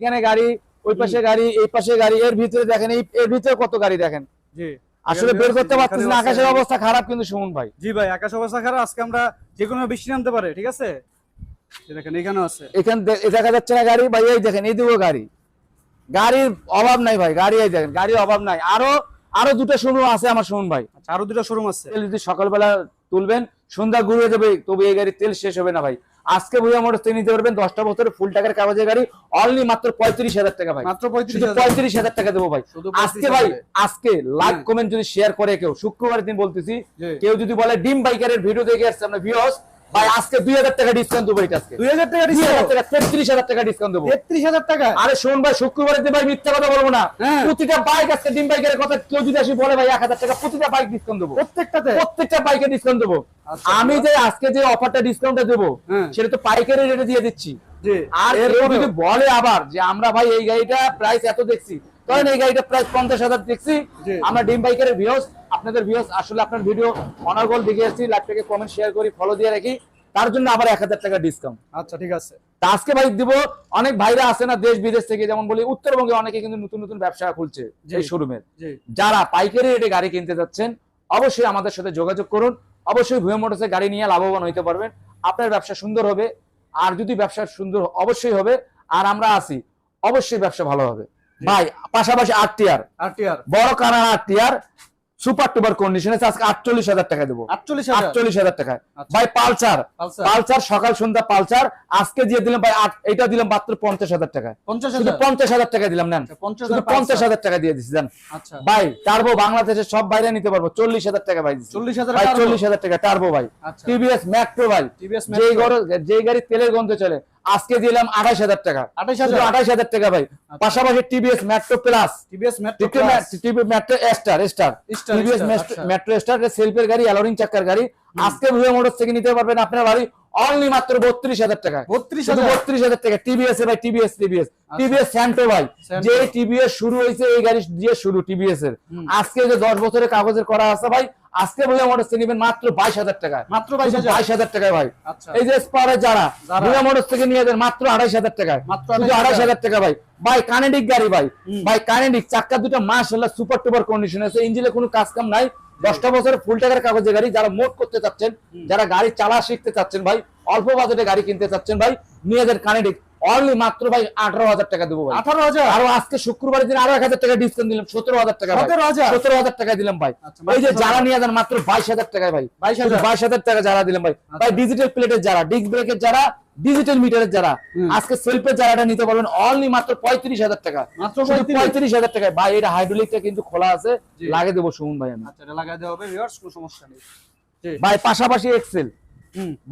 এখানে গাড়ি ওই পাশে গাড়ি এই পাশে গাড়ি এর ভিতরে দেখেন এই এর ভিতরে কত গাড়ি দেখেন? জি। আসলে বের করতে পারতেছি না আকাশের অবস্থা খারাপ কিন্তু সুমন ভাই। জি ভাই আকাশ অবস্থা খারাপ আজকে আমরা যে কোনো বৃষ্টি নামতে পারে ঠিক আছে? এই দেখেন এখানেও আছে। এখান দেখা যাচ্ছে না গাড়ি ভাই এই দেখেন গাড়ি। গাড়ির অভাব নাই ভাই গাড়ি এই দেখেন গাড়ির অভাব নাই। আরও আরও দুটো শোরুম আছে আমার ভাই। আচ্ছা আরও দুটো শোরুম আছে। যদি সকালবেলা তুলবেন সন্ধ্যা ঘুরে যাবে তবু এই গাড়ির তেল শেষ হবে না ভাই। আজকে ভুয়া মোটর থেকে নিতে পারবেন দশটা বছরের ফুল টাকার কাগজের গাড়ি অনলি মাত্র পঁয়ত্রিশ হাজার টাকা ভাই। মাত্র পঁয়ত্রিশ হাজার টাকা। দেবো ভাই। আজকে ভাই আজকে লাইক। কমেন্ট যদি শেয়ার করে কেউ শুক্রবার দিন বলতেছি কেউ যদি বলে ডিম বাইকারের ভিডিও দেখে আসছে আমরা ভিউস ভাই আজকে দুই হাজার টাকা ডিসকাউন্ট দেবো এটা আজকে। দুই হাজার টাকা টাকা তেত্রিশ হাজার টাকা ডিসকাউন্ট দেবো। তেত্রিশ হাজার টাকা? আরে শোন ভাই ভাই মিথ্যা কথা বলব না। হ্যাঁ। প্রতিটা বাইক আজকে ডিম বাইকের কথা কেউ যদি আসি বলে ভাই এক হাজার টাকা প্রতিটা বাইক ডিসকাউন্ট দেবো। প্রত্যেকটাতে? প্রত্যেকটা বাইকে ডিসকাউন্ট দেবো। আচ্ছা, আমি যে আজকে যে অফারটা ডিসকাউন্টটা দেবো হ্যাঁ। সেটা তো পাইকারি রেটে দিয়ে দিচ্ছি। আর যদি বলে আবার যে আমরা ভাই এই গাড়িটা প্রাইস এত দেখছি তখন এই গাড়িটা প্রাইস পঞ্চাশ হাজার দেখছি। আমরা ডিম বাইকের ভিউস আপনাদের ভিউস আসলে আপনার ভিডিও অনার্গল দেখে আসছি লাইভটাকে কমেন্ট শেয়ার করি ফলো দিয়ে রাখি। তার জন্য আবার এক হাজার টাকা ডিসকাউন্ট আচ্ছা ঠিক আছে। আজকে ভাই দিব অনেক ভাইরা আছে না দেশ বিদেশ থেকে যেমন বলি উত্তরবঙ্গে অনেকে কিন্তু নতুন নতুন ব্যবসা খুলছে। এই শোরুমের যারা পাইকারি রেটে গাড়ি কিনতে যাচ্ছেন অবশ্যই আমাদের সাথে যোগাযোগ করুন। অবশ্যই ভুয়া মোটরসে গাড়ি নিয়ে লাভবান হইতে পারবেন। আপনার ব্যবসা সুন্দর হবে আর যদি ব্যবসা সুন্দর অবশ্যই হবে আর আমরা আছি অবশ্যই ব্যবসা ভালো হবে। ভাই পাশাপাশি আট টিয়ার আর টিআর বড় কানার আট টিয়ার সুপার টুপার কন্ডিশনে আজকে আটচল্লিশ হাজার টাকা দেবো। আটচল্লিশ হাজার? টাকায় আচ্ছা। ভাই পালসার। পালসার। সকাল সন্ধ্যা পালসার। আজকে দিয়ে দিলাম ভাই এটা দিলাম মাত্র পঞ্চাশ হাজার টাকা। পঞ্চাশ হাজার? পঞ্চাশ হাজার টাকা দিলাম নেন। আচ্ছা, পঞ্চাশ হাজার টাকা দিয়ে দিচ্ছি জান আচ্ছা। ভাই টার্বো বাংলাদেশের সব বাইরে নিতে পারব। চল্লিশ হাজার টাকা ভাই। চল্লিশ হাজার ভাই চল্লিশ হাজার টাকা টার্বো ভাই। আচ্ছা। টিভিএস ম্যাট্রো ভাই। টিভিএস যেই গড় যেই গাড়ি তেলের গন্ধ চলে আজকে দিলাম আঠাশ হাজার টাকা। আঠাশ হাজার? টাকা ভাই। আচ্ছা। পাশাপাশি TVS metro plus TVS metro star star TVS. Metro star সেলফের গাড়ি এলোরিং চাকার গাড়ি। আজকে ভুয়ে মোটর থেকে নিতে পারবেন আপনার বাড়ি অনলি মাত্র বত্রিশ হাজার টাকা। বত্রিশ হাজার? বত্রিশ হাজার টাকা। টিভিএস এ ভাই টিভিএস টিভিএস টিভিএস স্যান্টো ভাই। যে টিভিএস শুরু হয়েছে এই গাড়ি দিয়ে শুরু টিভিএস এর। আজকে যে দশ বছরের কাগজের করা আছে ভাই আজকে নেবেন মাত্র বাইশ হাজার টাকা। মাত্র বাইশ হাজার? টাকায় ভাই। আচ্ছা। এই যে স্পারে যারা থেকে নিয়ে যান মাত্র আড়াইশ হাজার টাকায় শুধু আড়াইশ হাজার। টাকা ভাই। ভাই কানেডিক গাড়ি ভাই। ভাই কানেডিক চাক্কা দুটো মাশাআল্লাহ সুপার টুপার কন্ডিশন আছে। ইঞ্জিনে কোনো কাজ কাম নাই। দশটা বছরের ফুল টাকার কাগজে গাড়ি যারা মোট করতে চাচ্ছেন যারা গাড়ি চালা শিখতে চাচ্ছেন ভাই অল্প বাজেটে গাড়ি কিনতে চাচ্ছেন ভাই মেয়েদের কানেডিক অনলি মাত্র ভাই আঠারো হাজার টাকা দেবো আঠারো হাজার? আরও আজকে শুক্রবারের দিন আরও এক হাজার টাকা ডিসকাউন্ট দিলাম সতেরো হাজার টাকা ভাই। 17,000? সতেরো হাজার টাকা দিলাম ভাই। আচ্ছা, এই যে যারা নিয়ে যান মাত্র বাইশ হাজার টাকায় ভাই। বাইশ হাজার? টাকা যারা দিলাম ভাই। আচ্ছা। ভাই ডিজিটাল প্লেটের যারা ডিস্ক ব্রেকের যারা ডিজিটাল মিটারের যারা আজকে সেলফের যারাটা নিতে পারবেন অনলি মাত্র পঁয়ত্রিশ হাজার টাকা। মাত্র পঁয়ত্রিশ? হাজার টাকায়। ভাই এটা হাইড্রোলিকটা কিন্তু খোলা আছে জি। লাগে দেবো শুনুন ভাই আমি। আচ্ছা লাগাই দেওয়া হবে কোনো সমস্যা নেই। ভাই পাশাপাশি এক্সেল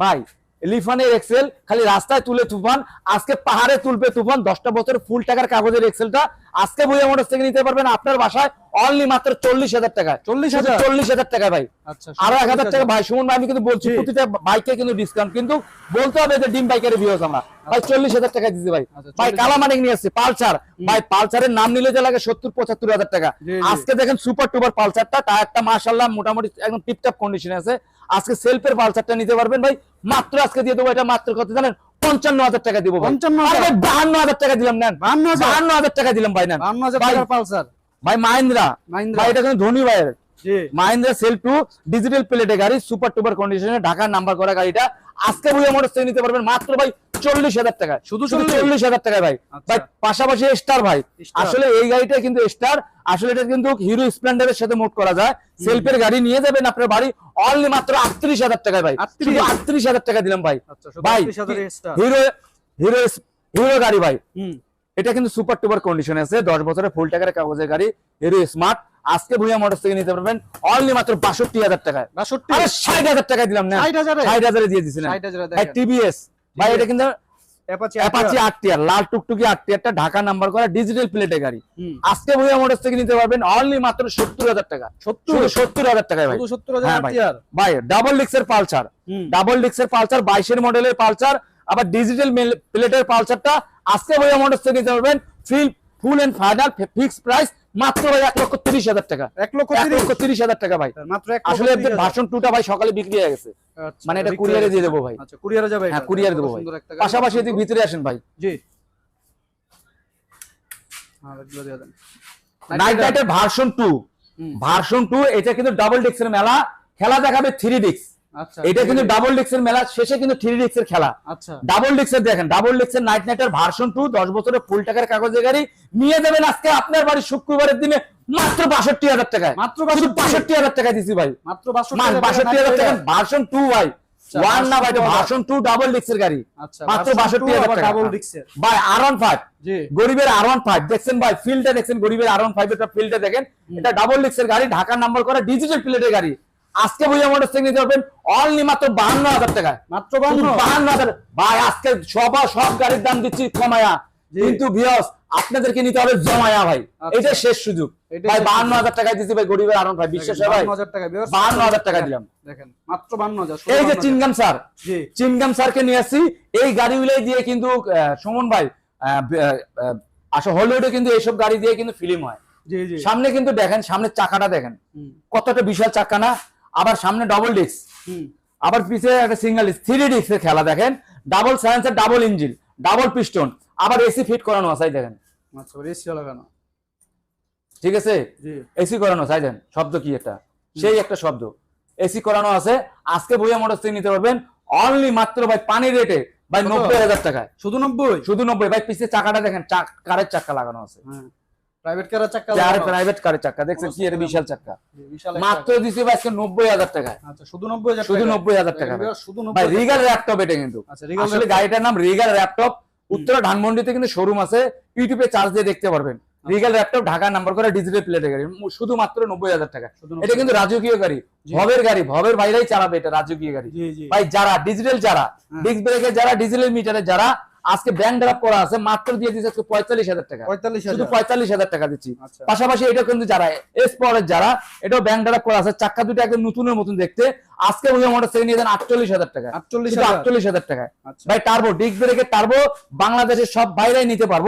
ভাই লিফানের এক্সেল খালি রাস্তায় তুলে তুফান আজকে পাহাড়ে তুলবে তুফান দশটা বছর ফুল টাকার কাগজের এক্সেলটা আজকে বইয়া মোটর থেকে নিতে পারবেন আপনার বাসায় অনলি মাত্র চল্লিশ হাজার টাকায় 40,000? চল্লিশ হাজার টাকা ভাই। আচ্ছা আরও এক হাজার টাকা। ভাই সুমন ভাই আমি কিন্তু বলছি। প্রতিটা বাইকে কিন্তু ডিসকাউন্ট কিন্তু বলতে হবে যে ডিম বাইকের ভিউস আমরা। ভাই চল্লিশ হাজার টাকা দিচ্ছি ভাই। আচ্ছা, ভাই 40,000 কালামানিক নিয়ে আসছে পালসার। ভাই পালসারের নাম নিলে যে লাগে সত্তর পঁচাত্তর হাজার টাকা। আজকে দেখেন সুপার টুপার পালসারটা টায়ারটা মার্শাল্লাহ মোটামুটি একদম টিপটপ কন্ডিশনে আছে। আজকে সেলফের পালসারটা নিতে পারবেন ভাই। মাত্র আজকে দিয়ে দেবো এটা মাত্র কত জানেন? পঞ্চান্ন হাজার টাকা দিব পঞ্চান্ন 55,000 বাহান্ন হাজার টাকা দিলাম নেন। 52,000 বাহান্ন হাজার টাকা দিলাম ভাই নেন। পালসার ভাই মাহিন্দ্রা। মাহিন্দ্রা। ভাই এটা কিন্তু ধনী ভাইয়ের। মাহিন্দ্রা সেল টু ডিজিটাল প্লেটে গাড়ি সুপার টুপার কন্ডিশনে ঢাকার নাম্বার করা গাড়িটা। আজকে বুঝে মোটর নিতে পারবেন। মাত্র ভাই চল্লিশ হাজার টাকা। শুধু শুধু চল্লিশ? হাজার টাকা ভাই। আচ্ছা। ভাই পাশাপাশি স্টার ভাই। আসলে এই গাড়িটা কিন্তু স্টার আসলে এটা কিন্তু হিরো স্প্লেন্ডারের সাথে মোট করা যায়। সেলফের গাড়ি নিয়ে যাবেন আপনার বাড়ি অনলি মাত্র আটত্রিশ হাজার টাকা ভাই। আটত্রিশ? হাজার টাকা দিলাম ভাই। আচ্ছা ভাই হিরো হিরো হিরো গাড়ি ভাই। এটা কিন্তু সুপার টুপার কন্ডিশন আছে। দশ বছরের ফুল টাকার কাগজের গাড়ি হিরো স্মার্ট আজকে ভুইয়া মোটর থেকে নিতে পারবেন অনলি মাত্র বাষট্টি হাজার টাকায়। বাষট্টি? ষাট হাজার টাকা দিলাম না। 60,000 এ? ষাট হাজারে দিয়ে দিচ্ছি না। 60,000 এ ভাই দেখেন। টিভিএস ভাই এটা কিন্তু অ্যাপাচি অ্যাপাচি আট টিয়ার লাল টুকটুকি আট টিয়ারটা ঢাকা নাম্বার করা ডিজিটাল প্লেটে গাড়ি। আজকে ভুইয়া মোটর থেকে নিতে পারবেন অনলি মাত্র সত্তর হাজার টাকা। সত্তর? সত্তর হাজার টাকায় ভাই। শুধু সত্তর হাজার হ্যাঁ ভাই। ডাবল ডিক্সের পালসার। হুম। ডাবল ডিক্সের পালসার বাইশের মডেলের পালসার আবার ডিজিটাল প্লেটের পালসারটা আজকে ভাইয়া মোটরস থেকে নিতে পারবেন। Fill full and final fix price মাত্র ভাই এক লক্ষ তিরিশ হাজার টাকা। এক লক্ষ লক্ষ তিরিশ হাজার টাকা ভাই। মাত্র আসলে ভাষণ টুটা ভাই সকালে বিক্রি হয়ে গেছে। আচ্ছা, মানে এটা কুরিয়ারে দিয়ে দেবো ভাই। আচ্ছা কুরিয়ারে যাবে হ্যাঁ। দেবো ভাই। পাশাপাশি ভিতরে আসেন ভাই। জি। হ্যাঁ night version two version two এটা কিন্তু ডাবল ডিক্সের মেলা। খেলা দেখাবে থ্রি ডিক্স আচ্ছা এটা কিন্তু ডাবল ডিক্সের মেলা শেষে কিন্তু থ্রি ডিক্সের খেলা। আচ্ছা। ডাবল ডিক্সের দেখেন ডাবল ডিক্সের নাইট নাইটার ভার্সন টু দশ বছরের ফুল টাকার কাগজে গাড়ি। নিয়ে যাবেন আজকে আপনার বাড়ি শুক্রবারের দিনে মাত্র বাষট্টি হাজার টাকায়। মাত্র বাষট্টি হাজার টাকা। দিছি ভাই। মাত্র বাষট্টি হাজার টাকা ভার্সন টু ভাই। আচ্ছা, ওয়ান না ভাই ভার্সন টু ডাবল গাড়ি। আচ্ছা মাত্র 62,000 টাকা। ডাবল ভাই আর ওয়ান ফাইভ গরিবের আর ওয়ান ফাইভ দেখছেন ভাই ফিল্ডটা দেখছেন গরিবের আর ওয়ান ফাইভ এর ফিল্ডটা দেখেন। এটা ডাবল গাড়ি ঢাকার নাম্বার করা ডিজিটাল প্লেটের গাড়ি। আজকে বুঝে মোটর থেকে নিতে পারবেন অনলি মাত্র বাহান্ন হাজার টাকায়। মাত্র বাহান্ন? হাজার। ভাই আজকে সব সব গাড়ির দাম দিচ্ছি কমায়া। কিন্তু ভিওস আপনাদেরকে নিতে হবে জমায়া ভাই। আচ্ছা। এটা শেষ সুযোগ। ভাই বাহান্ন হাজার টাকায় দিচ্ছি ভাই গরিবের ওয়ান ফাইভ বিশ্বাস ভাই? 52000 টাকা viewers। বাহান্ন হাজার টাকা দিলাম। দেখেন মাত্র 52000 এই যে 52,000 চিনগাম স্যার চিনগাম স্যারকে নিয়ে আসছি। এই গাড়িগুলো দিয়ে কিন্তু সুমন ভাই আসলে হলিউডে কিন্তু এইসব গাড়ি দিয়ে কিন্তু ফিল্ম হয়। সামনে কিন্তু দেখেন সামনের চাকাটা দেখেন। কতটা বিশাল চাকা না আবার সামনে ডবল ডিস্ক আবার পিছে একটা সিঙ্গেল থ্রি ডিস্কের খেলা দেখেন। ডাবল সায়েন্সের ডাবল ইঞ্জিন ডাবল পিস্টন আবার এসি ফিট করানো আছে দেখেন। আচ্ছা ঠিক আছে? এসি করানো আছে দেখেন শব্দ কি এটা? সেই একটা শব্দ। এসি করানো আছে আজকে বইয়া মোটর নিতে পারবেন অনলি মাত্র ভাই পানি রেটে ভাই নব্বই হাজার টাকায়। শুধু 90 শুধু নব্বই। ভাই পিছে চাকাটা দেখেন কারের চাকা লাগানো আছে। হ্যাঁ। প্রাইভেট কারের চাকা চার প্রাইভেট কারের চাকা দেখছেন কি এর বিশাল চাকা? জি, বিশাল একটা মাত্র দিছি ভাই আজকে নব্বই হাজার আচ্ছা শুধু 90000 শুধু টাকা। নব্বই হাজার টাকা দেখেন ভাই। viewers, শুধু ভাই রিগাল ল্যাপটপ এটা কিন্তু। আচ্ছা আসলে গাড়িটার নাম রিগাল ল্যাপটপ উত্তরা ধানমন্ডিতে কিন্তু শোরুম আছে। ইউটিউবে চার্জ দিয়ে দেখতে পারবেন। আচ্ছা। রিগাল ল্যাপটপ ঢাকা নাম্বার করে ডিজিটাল প্লেটের গাড়ি। শুধুমাত্র নব্বই হাজার টাকা। এটা কিন্তু রাজকীয় গাড়ি। ভবের গাড়ি। ভবের বাইরেই চালাবে এটা রাজকীয় গাড়ি। ভাই যারা ডিজিটাল যারা হ্যাঁ। ডিস্ক ব্রেকের যারা ডিজিটাল মিটারে যারা আজকে ব্যাংক ড্রাপ করা আছে মাত্র দিয়ে দিচ্ছে আজকে পঁয়তাল্লিশ হাজার টাকা। শুধু পঁয়তাল্লিশ হাজার টাকা দিচ্ছি। আচ্ছা। পাশাপাশি এটা কিন্তু যারা এস পরের যারা এটাও ব্যাংক ড্রাপ করা আছে চাক্কা দুটো একদম নতুনের মতন দেখতে। আজকে উনি মোটর থেকে নিয়ে যান আটচল্লিশ হাজার টাকা। 48000 আটচল্লিশ হাজার টাকা। আচ্ছা। ভাই টার্বো ডিস্ক ব্রেকের টার্বো বাংলাদেশের সব বাইরেই নিতে পারব।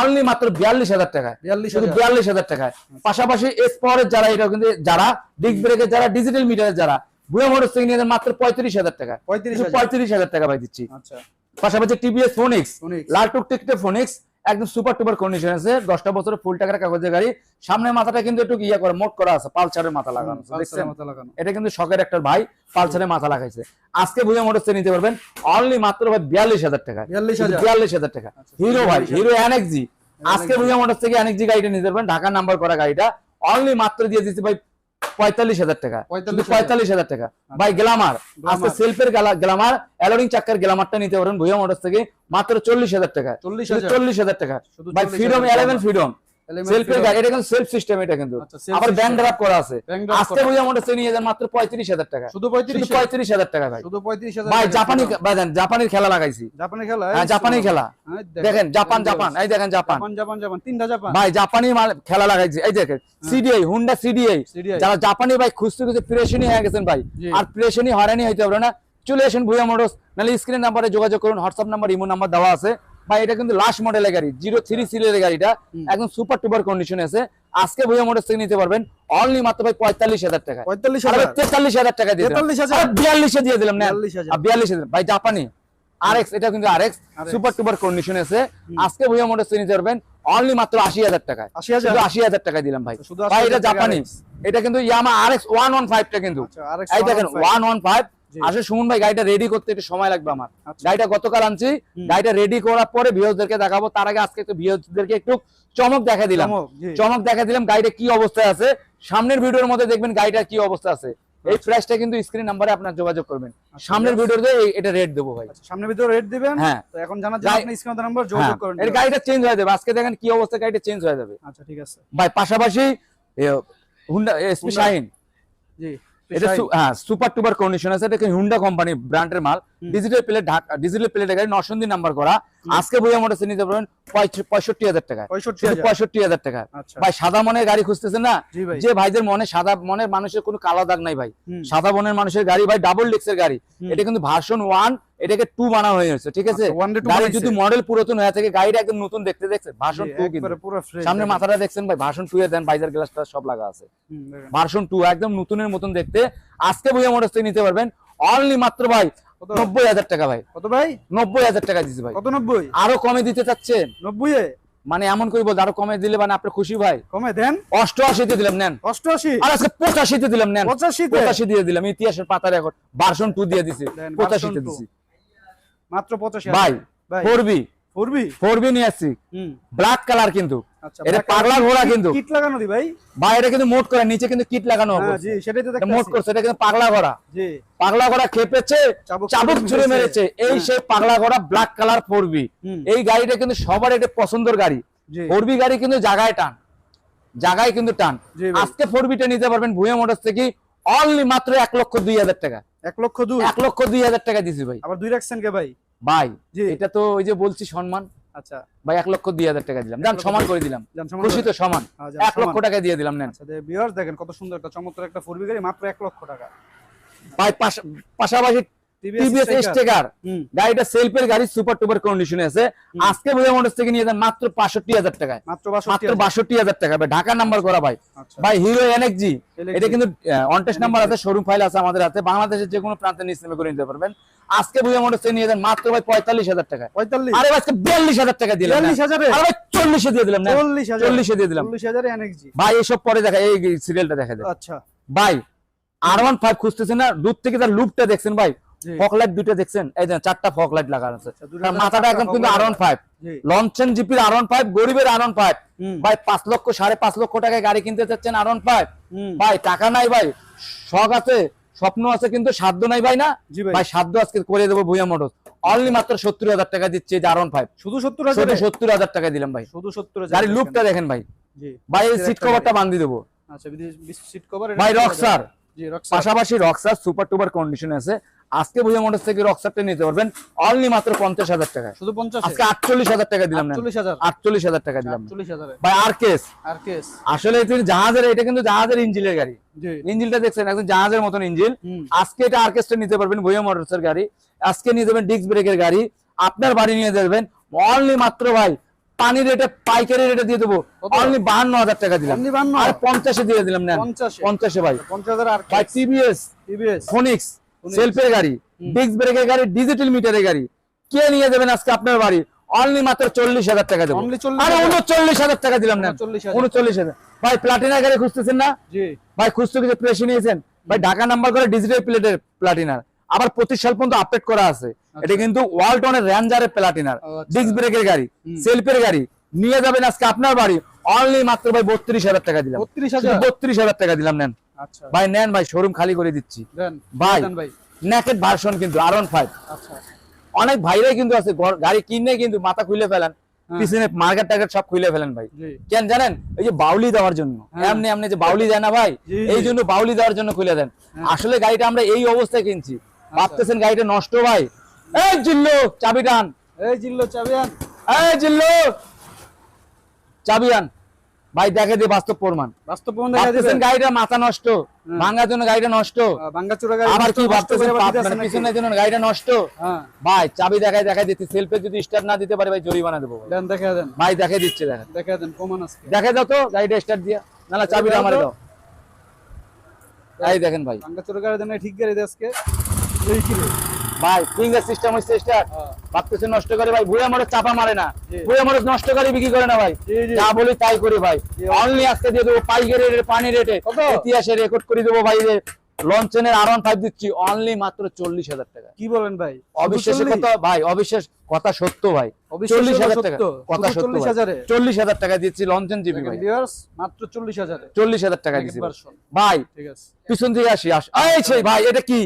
অনলি মাত্র বিয়াল্লিশ হাজার টাকায়। শুধু বিয়াল্লিশ হাজার টাকায়। পাশাপাশি এস পাওয়ারের যারা এটা কিন্তু যারা ডিস্ক ব্রেকের যারা ডিজিটাল মিটারের যারা বুয়া মোটর থেকে নিয়ে যান মাত্র পঁয়ত্রিশ হাজার টাকা 35000 পঁয়ত্রিশ হাজার টাকা ভাই দিচ্ছি। আচ্ছা। পাশাপাশি টিভিএস ফোনিক্স Phoenix। লাল ফোনিক্স একদম সুপার টুপার কন্ডিশন আছে। দশটা বছরের ফুল টাকার কাগজের গাড়ি। সামনের মাথাটা কিন্তু একটু ইয়ে করে মোট করা আছে পালসারের মাথা লাগানো এটা কিন্তু শখের একটা ভাই মাথা লাগাইছে। আজকে বুঝে নিতে পারবেন অনলি মাত্র ভাই বিয়াল্লিশ হাজার টাকা। বিয়াল্লিশ হাজার। টাকা। আচ্ছা, হিরো ভাই 42,000 হিরো এনএক্সজি আজকে বুঝে মোটর থেকে এনএক্সজি গাড়িটা নিতে পারবেন ঢাকা নাম্বার করা গাড়িটা। অনলি মাত্র দিয়ে দিচ্ছি ভাই পঁয়তাল্লিশ হাজার টাকা। পঁয়তাল্লিশ হাজার। টাকা। ভাই গ্লামার আজকে সেলফের সেলফের গ্লামার চাকার গ্লামারটা নিতে পারেন ভুয়া থেকে মাত্র চল্লিশ হাজার টাকা চল্লিশ হাজার। টাকা। ভাই ফ্রিডম এলেভেন ফ্রিডম সেলফের গাড়ি এটা কিন্তু সেলফ সিস্টেম এটা কিন্তু। আচ্ছা, আবার ব্যাংক ড্রাপ করা আছে। আজকে বুঝে মোটর থেকে নিয়ে যান মাত্র পঁয়ত্রিশ হাজার টাকা। শুধু শুধু 35 পঁয়ত্রিশ হাজার টাকা ভাই। শুধু 35000 ভাই জাপানি। ভাই জান, জাপানির খেলা লাগাইছি। জাপানি খেলা? হ্যাঁ জাপানি খেলা। হ্যাঁ, দেখেন। Japan Japan. এই দেখেন জাপান। Japan Japan Japan. তিনটা জাপান। ভাই জাপানি মাল খেলা লাগাইছে। এই দেখেন সিডিআই হুন্ডা সিডিআই যারা জাপানি ভাই খুঁজতে খুঁজতে প্রেশনি হয়ে গেছেন ভাই। আর প্রেশনি হয়রানি হইতে পারে না। চলে আসেন ভুয়া মোটরস। নাহলে স্ক্রিন নাম্বারে যোগাযোগ করুন। হোয়াটসঅ্যাপ নাম্বার ইমো নাম্বার দেওয়া আছে। ভাই এটা কিন্তু লাস্ট মডেলের গাড়ি জিরো থ্রি সিলের গাড়িটা। একদম সুপার টুপার কন্ডিশনে আছে। আজকে ভুয়া মোটরস থেকে নিতে পারবেন অনলি মাত্র ভাই পঁয়তাল্লিশ হাজার টাকা। 45000 তেতাল্লিশ হাজার টাকা দিয়ে বিয়াল্লিশে দিয়ে দিলাম না বিয়াল্লিশ হাজার। ভাই জাপানি। আরএক্স এটা কিন্তু আরএক্স সুপার টুপার কন্ডিশন আছে। আজকে ভুয়া মোটরস থেকে নিতে পারবেন অনলি মাত্র আশি হাজার টাকায় 80,000 শুধু আশি হাজার টাকা দিলাম ভাই। ভাই এটা জাপানি। এটা কিন্তু ইয়ামা আরএক্স ওয়ান ওয়ান ফাইভটা কিন্তু। এই দেখেন ওয়ান ওয়ান ফাইভ। আসলে সুমন ভাই গাড়িটা রেডি করতে একটু সময় লাগবে আমার। আচ্ছা। গাড়িটা গতকাল আনছি গাড়িটা রেডি করার পরে ভিউজদেরকে দেখাবো। তার আগে আজকে একটু ভিউজদেরকে একটু চমক দেখা দিলাম। চমক। দেখা দিলাম গাড়িটা কি অবস্থায় আছে। সামনের ভিডিওর মধ্যে দেখবেন গাড়িটার কি অবস্থা আছে। এই প্রাইসটা কিন্তু স্ক্রিন নাম্বারে আপনার যোগাযোগ করবেন। সামনের ভিডিওতে এটা রেট দেবো ভাই। সামনের ভিতরে রেট দিবেন। হ্যাঁ। তো এখন জানার জন্য আপনি স্ক্রিনে নাম্বার হ্যাঁ, যোগাযোগ করেন। এর গাড়িটা চেঞ্জ হয়ে যাবে। আজকে দেখেন কি অবস্থা গাড়িটা চেঞ্জ হয়ে যাবে। আচ্ছা ঠিক আছে। ভাই পাশাপাশি হুন্ডা এসপি শাইন জি। এটা হ্যাঁ সুপার টুপার কন্ডিশন আছে। এটা হুন্ডা কোম্পানি ব্র্যান্ডের মাল। ডিজিটাল প্লেট ঢাকা ডিজিটাল প্লেটের গাড়ি নরসিংদী নাম্বার করা। আজকে বইয়া মোটরসে নিতে পারবেন পঁয়ষট্টি হাজার টাকা পঁয়ষট্টি হাজার। টাকা। আচ্ছা। ভাই সাদা মনের গাড়ি খুঁজতেছেন না? যে ভাইদের মনে সাদা মনের মানুষের কোনো কালো দাগ নাই ভাই। সাদা মনের মানুষের গাড়ি ভাই ডাবল ডিক্সের গাড়ি। এটা কিন্তু ভার্সন ওয়ান এটাকে টু বানানো হয়েছে ঠিক আছে? আচ্ছা, গাড়ি যদি মডেল পুরাতন হয়ে থাকে গাড়িটা একদম নতুন দেখতে দেখছে। ভার্সন টু কিন্তু। সামনে মাথাটা দেখছেন ভাই ভার্সন টু এর দেন বাইজার গ্লাসটা সব লাগা আছে। ভার্সন টু একদম নতুনের মতন দেখতে। আজকে বইয়া মোটরস নিতে পারবেন। অনলি মাত্র ভাই? নব্বই হাজার টাকা ভাই। কত ভাই? নব্বই হাজার টাকা দিছি ভাই। কত নব্বই? আরও কমে দিতে চাচ্ছেন নব্বই মানে এমন করে বলতে আরও কমে দিলে মানে আপনি খুশি ভাই। কমে দেন। অষ্টআশিতে দিলাম নেন। অষ্টআশি? আর আজকে পঁচাশিতে দিলাম নেন। পঁচাশিতে? পঁচাশি দিয়ে দিলাম ইতিহাসের পাতার এখন। ভার্সন টু দিয়ে দিছি। পঁচাশিতে দিছি। মাত্র পঁচাশি ভাই ভাই। ফোর বি ফোর বি নিয়ে আসছি। ব্ল্যাক কালার কিন্তু। এটা পাগলা ঘোড়া কিন্তু। কিট লাগানো দি ভাই? ভাই এটা কিন্তু মোট করে নিচে কিন্তু কিট লাগানো হবে। জি সেটাই তো মোট করছে এটা কিন্তু পাগলা ঘোড়া। জি। পাগলা ঘোড়া খেপেছে চাবুক চাবুক ছুড়ে মেরেছে। মেরেছে। এই। সেই পাগলা ঘোড়া ব্ল্যাক কালার ফোর এই গাড়িটা কিন্তু সবার এটা পছন্দের গাড়ি। কিন্তু জায়গায় টান। জায়গায় কিন্তু টান। আজকে নিতে পারবেন ভুয়া মোটরস থেকে। অনলি মাত্র এক লক্ষ দুই হাজার টাকা। এক লক্ষ দুই। এক লক্ষ দুই হাজার টাকা দিছি ভাই। আবার দুই রাখছেন কে ভাই? ভাই এটা তো ওই যে বলছি সম্মান। আচ্ছা। ভাই এক লক্ষ দুই হাজার টাকা দিলাম। দাম সমান করে দিলাম। খুশি তো সমান। হ্যাঁ, এক লক্ষ টাকা দিয়ে দিলাম নেন। আচ্ছা ভিউয়ার্স দেখেন কত সুন্দর একটা চমৎকার একটা ফোরবি গাড়ি মাত্র এক লক্ষ টাকা। পাশাপাশি টিভিএস স্টেকার। গাড়িটা সেলফের গাড়ি সুপার টুপার কন্ডিশনে আছে। আজকে মোটরস থেকে নিয়ে যান মাত্র হাজার টাকায়। মাত্র বাষট্টি হাজার। টাকা। ভাই ঢাকা নাম্বার করা ভাই। আচ্ছা। ভাই হিরো এনএক্সজি এটা কিন্তু অনটেস্ট নাম্বার আছে শোরুম ফাইল আছে আমাদের হাতে। বাংলাদেশের যে কোনো প্রান্তে করে নিতে পারবেন। আজকে ভুয়া মোটরস থেকে নিয়ে যান মাত্র ভাই পঁয়তাল্লিশ হাজার টাকা। পঁয়তাল্লিশ? আরে আজকে বিয়াল্লিশ হাজার টাকা দিলাম। বিয়াল্লিশ হাজারে? আরে চল্লিশে দিয়ে দিলাম চল্লিশ দিয়ে দিলাম। ভাই এসব পরে দেখা এই সিরিয়ালটা দেখা যায় আচ্ছা। ভাই আর ওয়ান ফাইভ খুঁজতেছেন না? দূর থেকে তার লুপটা দেখছেন ভাই। ফক লাইট দুটো দেখছেন? এই যে চারটা ফক লাইট লাগানো আছে। আচ্ছা, মাথাটা একদম কিন্তু light আর ফাইভ লঞ্চেন জিপির আর ওয়ান ফাইভ গরিবের আর ওয়ান ফাইভ ভাই পাঁচ লক্ষ সাড়ে পাঁচ লক্ষ টাকায় গাড়ি কিনতে চাচ্ছেন আর ওয়ান ফাইভ ভাই টাকা নাই ভাই। শখ আছে স্বপ্ন আছে কিন্তু সাধ্য নাই ভাই না? ভাই। সাধ্য আজকে করে দেবো ভুয়া মোটর অনলি মাত্র সত্তর হাজার টাকা দিচ্ছে যে আর ওয়ান ফাইভ শুধু সত্তর শুধু হাজারে সত্তর হাজার টাকা দিলাম ভাই। শুধু সত্তর হাজার গাড়ির লুকটা দেখেন ভাই। ভাই এই সিট কভারটা বান্ধি দেবো। আচ্ছা সিট কভার ভাই রক্সার জি রক্সার পাশাপাশি রক্সার সুপার টুপার কন্ডিশন আছে। আজকে ভুয়া মোটর থেকে রক্সারটা নিতে পারবেন। অনলি মাত্র পঞ্চাশ হাজার টাকা শুধু পঞ্চাশ? আজকে আটচল্লিশ হাজার টাকা দিলাম আটচল্লিশ হাজার? টাকা দিলাম ভাই আর কেস আর কেস আসলে এটা জাহাজের এটা কিন্তু জাহাজের ইঞ্জিনের গাড়ি। জি। ইঞ্জিনটা দেখছেন একদম জাহাজের মতন ইঞ্জিন আজকে এটা আর্কেস্ট্রা নিতে পারবেন ভুয়া মোটরস এর গাড়ি। আজকে নিয়ে যাবেন ডিস্ক ব্রেকের গাড়ি। আপনার বাড়ি নিয়ে যাবেন। অনলি মাত্র ভাই পানি রেটে পাইকারি রেটে দিয়ে দেবো? অনলি বাহান্ন হাজার টাকা দিলাম। আর পঞ্চাশে দিয়ে দিলাম না পঞ্চাশে? ভাই। পঞ্চাশ ভাই টিভিএস টিভিএস ফোনিক্স। সেলফের গাড়ি ডিস্ক ব্রেকের গাড়ি ডিজিটাল মিটারের গাড়ি। কে নিয়ে যাবেন আজকে আপনার বাড়ি? অনলি মাত্র চল্লিশ হাজার টাকা দেবো। Only 40,000 আরে উনচল্লিশ হাজার টাকা দিলাম না। উনচল্লিশ হাজার। ভাই প্লাটিনা গাড়ি খুঁজতেছেন না? ভাই খুঁজতে কিছু প্রেসে নিয়েছেন? ভাই ঢাকা নাম্বার করে ডিজিটাল প্লেটের প্লাটিনার আবার পঁচিশ সাল পর্যন্ত আপডেট করা আছে। এটা কিন্তু ওয়ালটনের র্যাঞ্জারের প্লাটিনার আচ্ছা। ডিস্ক ব্রেকের গাড়ি সেলফের গাড়ি। নিয়ে যাবেন আজকে আপনার বাড়ি। অনলি মাত্র ভাই বত্রিশ হাজার টাকা দিলাম। বত্রিশ হাজার? বত্রিশ হাজার টাকা দিলাম নেন। আচ্ছা ভাই নেন ভাই শোরুম খালি করে দিচ্ছি। ভাই। নেকেট ভার্সন কিন্তু আর ফাইভ আচ্ছা। অনেক ভাইরাই কিন্তু আছে গাড়ি কিনে কিন্তু মাথা খুলে ফেলেন হ্যাঁ। পিছনে মার্কেট টার্গেট সব খুলে ফেলেন ভাই। কেন জানেন? যে বাউলি দেওয়ার জন্য। হ্যাঁ। এমনি এমনি যে বাউলি দেয় না ভাই এই জন্য বাউলি দেওয়ার জন্য খুলে দেন। হ্যাঁ। আসলে গাড়িটা আমরা এই অবস্থায় কিনছি। আচ্ছা। ভাবতেছেন গাড়িটা নষ্ট ভাই? এই জিল্লু চাবি টান। এই জিল্লো চাবিয়ান এই জিল্লু চাবি আন। ভাই দেখে দিয়ে বাস্তব প্রমাণ। বাস্তব প্রমাণ দেখা গাড়িটা মাথা নষ্ট হ্যাঁ। ভাঙার জন্য গাড়িটা নষ্ট। আবার কি ভাবতেছেন? পিছনের জন্য গাড়িটা নষ্ট? হ্যাঁ। ভাই চাবি দেখায় দেখায় দিচ্ছি। সেলফে যদি স্টার্ট না দিতে পারে ভাই জরিমানা দেবো। দেন দেখা দেন। ভাই দেখে দিচ্ছে দেখেন দেখা দেন প্রমাণ আজকে দেখে দাও তো গাড়িটা স্টার্ট দিয়া। নাহলে চাবিটা আমারে দাও। এই দেখেন ভাই। বাঙ্গাচুরা গাড়ি দেন ঠিক গাড়ি আজকে। এই কি রে? ভাই ফিঙ্গার সিস্টেম হচ্ছে স্টার্ট হ্যাঁ। ভাবতেছে নষ্ট করে ভাই ভুয়া মরে চাপা মারে না। জি। ভুয়া মরে নষ্ট করে বিক্রি করে না ভাই। যা বলি তাই করি ভাই। অনলি আজকে দিয়ে দেবো পাইকারি রেটে পানি রেটে। ইতিহাসে রেকর্ড করে দেবো ভাই যে লঞ্চনের আর ওয়ান ফাইভ দিচ্ছি অনলি মাত্র চল্লিশ হাজার টাকা। কি বলেন ভাই? অবিশ্বাসের কথা ভাই অবিশ্বাস কথা সত্য ভাই। চল্লিশ হাজার টাকা কথা সত্য চল্লিশ হাজার? টাকা দিচ্ছি লঞ্চন জিবি ভাই। মাত্র চল্লিশ হাজারে। চল্লিশ হাজার টাকা দিচ্ছি ভাই। পিছন থেকে আসি আস এই সেই ভাই এটা কি?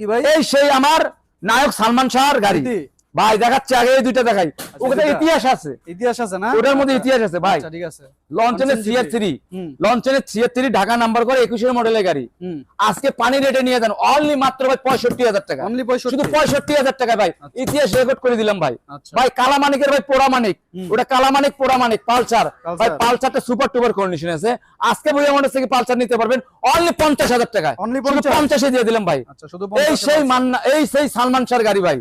কি ভাই? এই সেই আমার নায়ক সালমান শাহর গাড়ি? ভাই দেখাচ্ছে আগে এই দুইটা দেখাই। ওখানে ইতিহাস আছে। ইতিহাস আছে না? ওটার মধ্যে ইতিহাস আছে ভাই। আচ্ছা ঠিক আছে। লঞ্চনের সিআর থ্রি লঞ্চনের সিআর থ্রি ঢাকা নাম্বার করে একুশের মডেলের গাড়ি। আজকে পানি রেটে নিয়ে যান অনলি মাত্র ভাই পঁয়ষট্টি হাজার টাকা। শুধু পঁয়ষট্টি হাজার টাকা ভাই আচ্ছা। ইতিহাস রেকর্ড করে দিলাম ভাই। আচ্ছা। ভাই কালামানিকের ভাই পোড়ামানিক। ওটা কালামানিক পোড়ামানিক পালসার। পালসার। ভাই পালসারটা সুপার টুপার কন্ডিশন আছে। আজকে বই আমাদের থেকে পালসার নিতে পারবেন অনলি পঞ্চাশ হাজার টাকা Only শুধু 50? পঞ্চাশে দিয়ে দিলাম ভাই। আচ্ছা এই সেই মান্না এই সেই সালমান শাহর গাড়ি ভাই।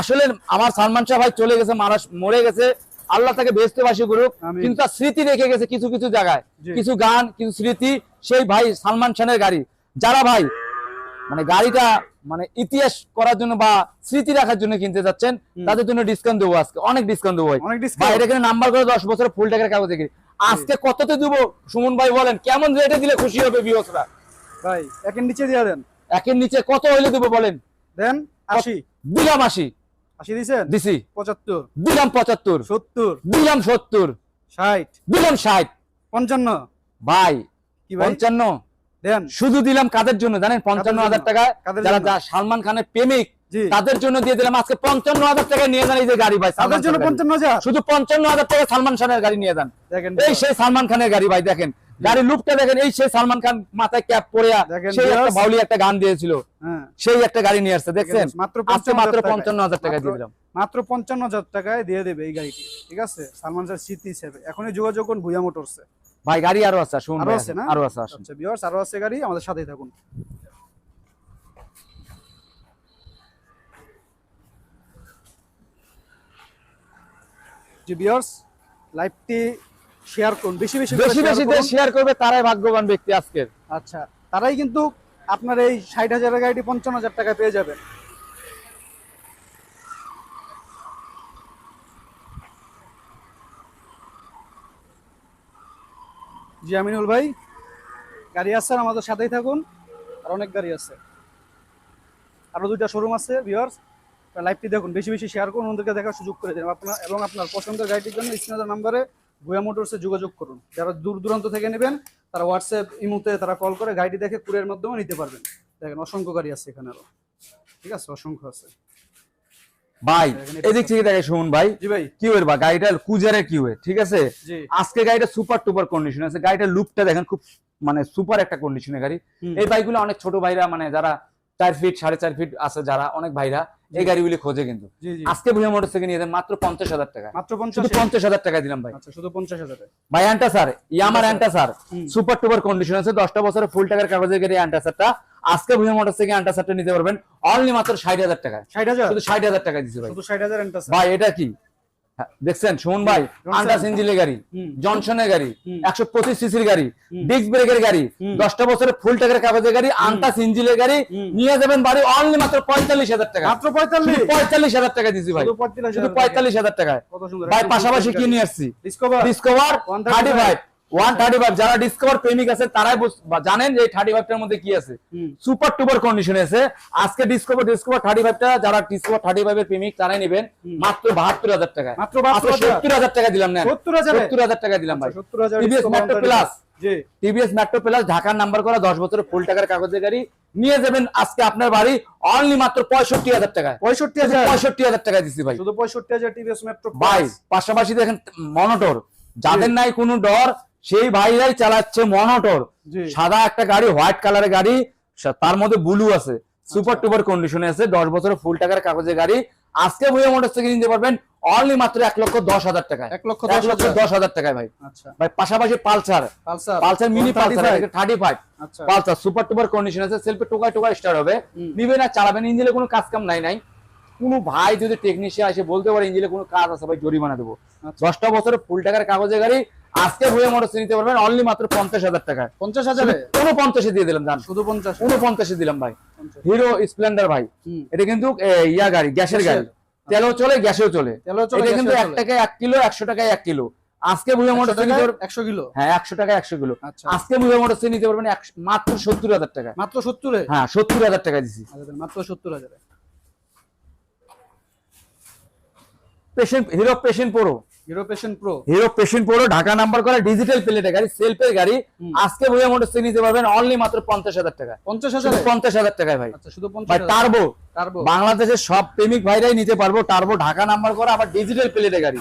আসলে আমার সালমান শাহ ভাই চলে গেছে মারা মরে গেছে। আল্লাহ তাকে বেহেস্তেবাসী করুক। কিন্তু তার স্মৃতি রেখে গেছে কিছু কিছু জায়গায়। কিছু গান কিছু স্মৃতি সেই ভাই সালমান শাহের গাড়ি। যারা ভাই মানে গাড়িটা মানে ইতিহাস করার জন্য বা স্মৃতি রাখার জন্য কিনতে যাচ্ছেন তাদের জন্য ডিসকাউন্ট দেবো আজকে। অনেক ডিসকাউন্ট দেবো ভাই। এখানে নাম্বার করে দশ বছরের ফুল টাকার কাগজে কিনি। আজকে কততে দিব? সুমন ভাই বলেন কেমন রেটে দিলে খুশি হবে বিহসরা ভাই একের নিচে দিয়ে দেন। একের নিচে কত হইলে দেবো বলেন? দেন আশি। দিলাম আশি আশি দিছেন দিছি। পঁচাত্তর। দিলাম পঁচাত্তর। সত্তর। দিলাম সত্তর। ষাট। দিলাম ষাট। পঞ্চান্ন। ভাই কি ভাই? পঞ্চান্ন। দেন। শুধু দিলাম কাদের জন্য জানেন? পঞ্চান্ন হাজার জন্য? টাকা যারা সালমান খানের প্রেমিক তাদের জন্য দিয়ে দিলাম আজকে পঞ্চান্ন হাজার টাকা নিয়ে যান এই যে গাড়ি ভাই তাদের জন্য খানের গাড়ি। পঞ্চান্ন হাজার? শুধু পঞ্চান্ন হাজার টাকা সালমান খানের গাড়ি নিয়ে যান। দেখেন এই সেই সালমান খানের গাড়ি ভাই দেখেন। গাড়ির লুকটা দেখেন এই সেই সালমান খান মাথায় ক্যাপ পরে সেই একটা। বাউলি একটা গান দিয়েছিল। হ্যাঁ। সেই একটা গাড়ি নিয়ে আসছে দেখছেন? মাত্র আজকে মাত্র পঞ্চান্ন হাজার টাকা দিয়ে দিলাম। মাত্র পঞ্চান্ন হাজার টাকায় দিয়ে দেবে এই গাড়িটি ঠিক আছে? সালমান স্যার স্মৃতি হিসেবে। এখনই যোগাযোগ করুন ভুয়া মোটরসে ভাই গাড়ি আরও আছে শুনুন আরও আছে না? আরও আছে আচ্ছা বিয়ার্স আরও আছে গাড়ি আমাদের সাথেই থাকুন। জি বিয়ার্স লাইভটি শেয়ার করুন। বেশি বেশি বেশি বেশি শেয়ার করবে তারাই ভাগ্যবান ব্যক্তি আজকের। আচ্ছা তারাই কিন্তু আপনার এই ষাট হাজারের গাড়িটি পঞ্চান্ন হাজার টাকায় পেয়ে যাবেন। জি আমিনুল ভাই গাড়ি আছে আমাদের সাথেই থাকুন। আর অনেক গাড়ি আছে। আরও দুইটা শোরুম আছে লাইভটি দেখুন বেশি বেশি শেয়ার করুন ওদেরকে দেখার সুযোগ করে দিন। আপনার এবং আপনার পছন্দের গাড়িটির জন্য স্ক্রিনের নাম্বারে ভুয়া মোটরসে যোগাযোগ করুন। যারা দূর দূরান্ত থেকে নেবেন তারা হোয়াটসঅ্যাপ ইমুতে তারা কল করে গাড়িটি দেখে কুরিয়ার মাধ্যমে নিতে পারবেন। দেখেন অসংখ্য গাড়ি আছে এখানে আরও। ঠিক আছে? অসংখ্য আছে। ভাই এদিক থেকে দেখে শুনুন ভাই। জি ভাই। কি বা গাড়িটা কুজারের কি ঠিক আছে? আজকে গাড়িটা সুপার টুপার কন্ডিশন আছে। গাড়িটার লুকটা দেখেন খুব মানে সুপার একটা কন্ডিশনের গাড়ি। এই বাইকগুলো অনেক ছোট ভাইরা মানে যারা চার ফিট সাড়ে চার ফিট আছে যারা অনেক ভাইরা এই গাড়িগুলি খোঁজে কিন্তু। আজকে ভুয়া মোটর থেকে নিয়ে মাত্র পঞ্চাশ হাজার টাকা মাত্র পঞ্চাশ শুধু পঞ্চাশ হাজার টাকা দিলাম ভাই। আচ্ছা শুধু পঞ্চাশ হাজারে ভাই অ্যান্টা স্যার ইয়ামার অ্যান্টা স্যার সুপার টুপার কন্ডিশন আছে দশটা বছরের ফুল টাকার কাগজের গাড়ি অ্যান্টা স্যারটা আজকে ভুয়া মোটর থেকে অ্যান্টা স্যারটা নিতে পারবেন। অনলি মাত্র ষাট হাজার টাকা ষাট হাজার? শুধু ষাট হাজার টাকা দিচ্ছে ভাই। শুধু ষাট হাজার ভাই এটা কি? দেখছেন সুমন ভাই। আন্ডাস ইঞ্জিনের গাড়ি জনসনের গাড়ি একশো পঁচিশ সিসির গাড়ি ডিস ডিস্ক ব্রেকের গাড়ি দশটা বছরের ফুল টাকার কাগজের গাড়ি আন্টাস ইঞ্জিনের গাড়ি নিয়ে যাবেন বাড়ি অনলি মাত্র পঁয়তাল্লিশ হাজার টাকা। মাত্র পঁয়তাল্লিশ? পঁয়তাল্লিশ হাজার টাকা দিছি ভাই। শুধু পঁয়তাল্লিশ হাজার টাকায়। ভাই পাশাপাশি কি নিয়ে আসছি? Discover discover thirty five one thirty five যারা ডিসকভার প্রেমিক আছে তারাই জানেন যে থার্টি ফাইভটার মধ্যে কি আছে। সুপার টুপার কন্ডিশনে আছে। আজকে ডিসকভার ডিসকভার থার্টি ফাইভটা যারা ডিসকভার থার্টি ফাইভ এর প্রেমিক তারাই নেবেন মাত্র বাহাত্তর হাজার টাকা মাত্র সত্তর হাজার টাকা দিলাম না সত্তর হাজারে? সত্তর হাজার টাকা দিলাম ভাই। সত্তর হাজার TVS Discover Metro 135 Plus। জি। টিভিএস মেট্রো প্লাস ঢাকার নাম্বার করা দশ বছরের ফুল টাকার কাগজের গাড়ি। নিয়ে যাবেন আজকে আপনার বাড়ি অনলি মাত্র পঁয়ষট্টি হাজার টাকা পঁয়ষট্টি হাজার। পঁয়ষট্টি হাজার টাকা দিচ্ছি ভাই। শুধু পঁয়ষট্টি হাজার টিভিএস মেট্রো ভাই পাশাপাশি দেখেন মনোটর। যাদের নাই কোনো ডর সেই ভাইরাই চালাচ্ছে মনোটর সাদা একটা গাড়ি হোয়াইট কালারের গাড়ি তার মধ্যে ব্লু আছে। সুপার টুপার কন্ডিশনে আছে দশ বছরের ফুল টাকার কাগজের গাড়ি। আজকে ভুয়া মোটর থেকে নিতে পারবেন অনলি মাত্র এক লক্ষ দশ হাজার টাকা এক লক্ষ এক লক্ষ দশ হাজার টাকায় ভাই। আচ্ছা। ভাই পাশাপাশি Pulsar. Pulsar. Mini Pulsar thirty five আচ্ছা। পালসার সুপার টুপার কন্ডিশন আছে সেলফে টোকায় টোকায় স্টার্ট হবে। নিবেন আর চালাবেন ইঞ্জিনে কোনো কাজ কাম নাই নাই। কোনো ভাই যদি টেকনিশিয়ান এসে বলতে পারে ইঞ্জিনে কোনো কাজ আছে ভাই জরিমানা দেবো। আচ্ছা। দশটা বছরের ফুল টাকার কাগজের গাড়ি আজকে হয়ে মোটর নিতে পারবেন অনলি মাত্র পঞ্চাশ হাজার টাকায়। পঞ্চাশ হাজারে? কোনো পঞ্চাশে দিয়ে দিলাম জান। শুধু পঞ্চাশ? কোনো পঞ্চাশে দিলাম ভাই। হিরো স্প্লেন্ডার ভাই। এটা কিন্তু ইয়া গাড়ি গ্যাসের গাড়ি। তেলও চলে গ্যাসেও চলে। এটা কিন্তু এক টাকায় এক কিলো একশো টাকায় এক কিলো। আজকে বুঝে মোটর একশো কিলো? হ্যাঁ একশো টাকা একশো কিলো। আচ্ছা। আজকে বুঝে মোটর নিতে পারবেন মাত্র সত্তর হাজার টাকা মাত্র সত্তরে? হ্যাঁ সত্তর হাজার টাকা দিছি। আচ্ছা, মাত্র সত্তর হাজারে। Passion Hero Passion Pro Hero Passion Pro Hero Passion Pro Dhaka number করা ডিজিটাল প্লেটের গাড়ি সেলফের গাড়ি। আজকে বুঝে মোটর নিতে পারবেন অনলি মাত্র পঞ্চাশ হাজার টাকা। পঞ্চাশ হাজারে? পঞ্চাশ হাজার টাকায় ভাই। আচ্ছা শুধু ভাই টার্বো টার্বো বাংলাদেশের সব প্রেমিক ভাইরাই নিতে পারব। টার্বো ঢাকা নাম্বার করা আবার ডিজিটাল প্লেটের গাড়ি।